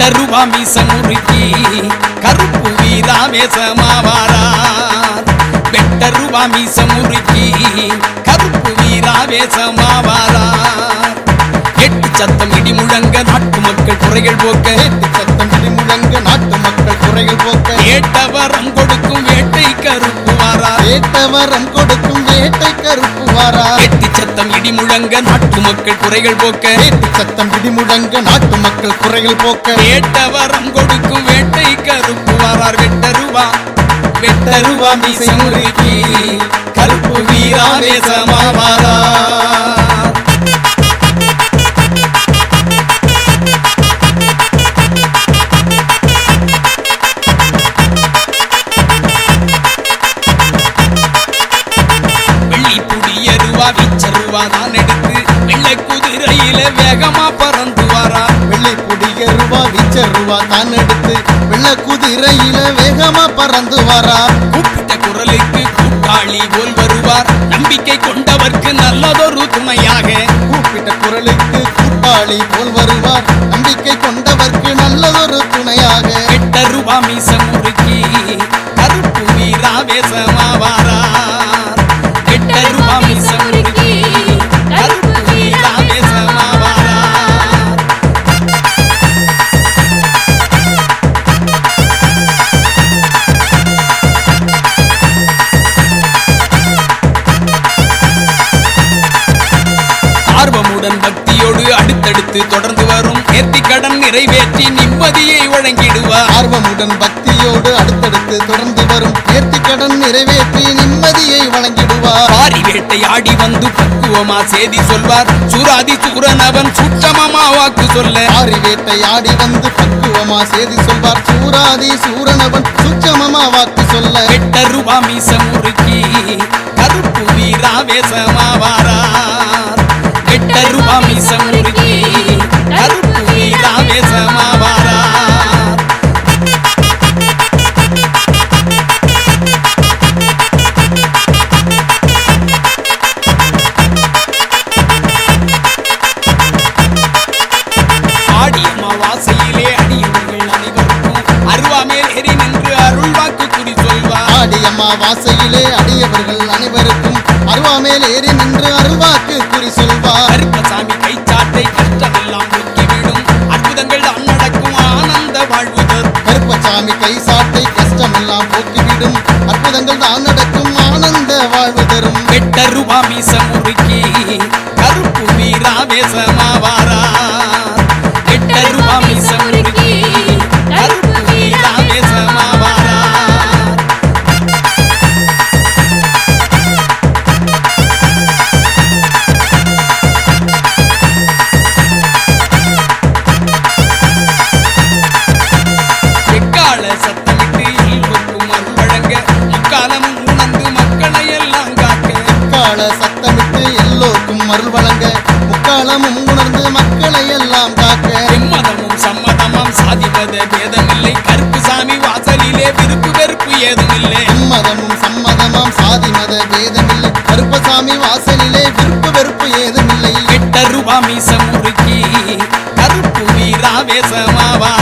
வெட்டருவா மீச முறுக்கி கருப்பு வீராவேசமாவாரார் வெட்டருவா மீச முறுக்கி கருப்பு வீராவேசமாவாரார் எட்டு சத்தம் இடி முழங்க நாட்டு மக்கள் குறைகள் போக்க. எட்டு சத்தம் இடி முழங்க நாட்டு மக்கள் குறைகள் போக்க. ஏட்டவரம் வாரார் கேட்டவரம் கொடுக்கும் வேட்டை கருப்பு வாரா. எட்டு சத்தம் இடி முழங்க நாட்டு மக்கள் குறைகள் போக்க. கேட்டு சத்தம் இடி முழங்க நாட்டு மக்கள் குறைகள் போக்க. கேட்டவரம் கொடுக்கும் வேட்டை கருப்பு வாரார். வெட்டருவா வெட்டருவா மீசை முறுக்கி கருப்பு வீராவேசமாவாரார் விச்சருவா தான் எடுத்து வெள்ளை குதிரையில வேகமா பறந்து வாரார். வெள்ளை பொடிய ரூபா விச்ச ரூபா தான் எடுத்து வெள்ள குதிரையில வேகமா பறந்து வாரா கூப்பிட்ட குரலுக்கு கூட்டாளி போல் வருவார். நம்பிக்கை கொண்டவர்க்கு நல்லதொரு துணையாக. கூப்பிட்ட குரலுக்கு கூட்டாளி போல் வருவார். நம்பிக்கை கொண்டவர்க்கு நல்லதொரு துணையாக. எட்டருவா மீச முறுக்கி கருப்பு வீராவேசமாவாரார் உடன் பக்தியோடு அடுத்தடுத்து தொடர்ந்து வரும். நேர்த்தி கடன் நிறைவேற்றி நிம்மதியை வழங்கிடுவார் ஆர்வமுடன் பக்தியோடு அடுத்தடுத்து தொடர்ந்து வரும். நேர்த்திக்கடன் நிறைவேற்றி நிம்மதியை வழங்கிடுவார் பாரி வேட்டை ஆடி வந்து பக்குவமா செய்தி சொல்வார். சூராதி சூரன் அவன் சுற்றமமா வாக்கு சொல்ல. ஆரி வேட்டை ஆடி வந்து பக்குவமா செய்தி சொல்வார். சூராதி சூரன் அவன் சுச்சமமா வாக்கு சொல்ல. எட்டருவா மீச முறுக்கி கருப்பு வீராவேசமாவாரா. வெட்டருவா அருள் முறுக்கி கருப்பு வீராவேசமாவாரார் ஆடி அமாவாசையிலே அடியவர்கள் அனைவருக்கும் அனைவருக்கும் அருவாமேல் ஏறி நின்று அருள்வாக்கு குறி சொல்வார். கருப்பசாமி கைச்சாட்டை கஷ்டமெல்லாம் முக்கிவிடும். அற்புதங்கள் தான் நடக்கும் ஆனந்த வாழ்வு தரும். கருப்பசாமி கை சாட்டை கஷ்டமெல்லாம் போக்கிவிடும். அற்புதங்கள் தான் நடக்கும் ஆனந்த வாழ்வு தரும். வெட்டருவா மீச முறுக்கி கருப்பு வீராவேசமாவாரா கால சத்தமிட்டு எல்லோருக்கும் அருள் வழங்க முக்காலமும் உணர்ந்து மக்களை எல்லாம் காக்க. எம்மதமும் சம்மதமாம் சாதிமத பேதமில்லை. கருப்பு சாமி வாசலிலே விருப்பு வெறுப்பு ஏதுமில்லை. எம்மதமும் சம்மதமாம் சாதி மத பேதமில்லை. கருப்பசாமி வாசலிலே விருப்பு வெறுப்பு ஏதுமில்லை. எட்டருவா மீச முறுக்கி கருப்பு வீராவேசமாவா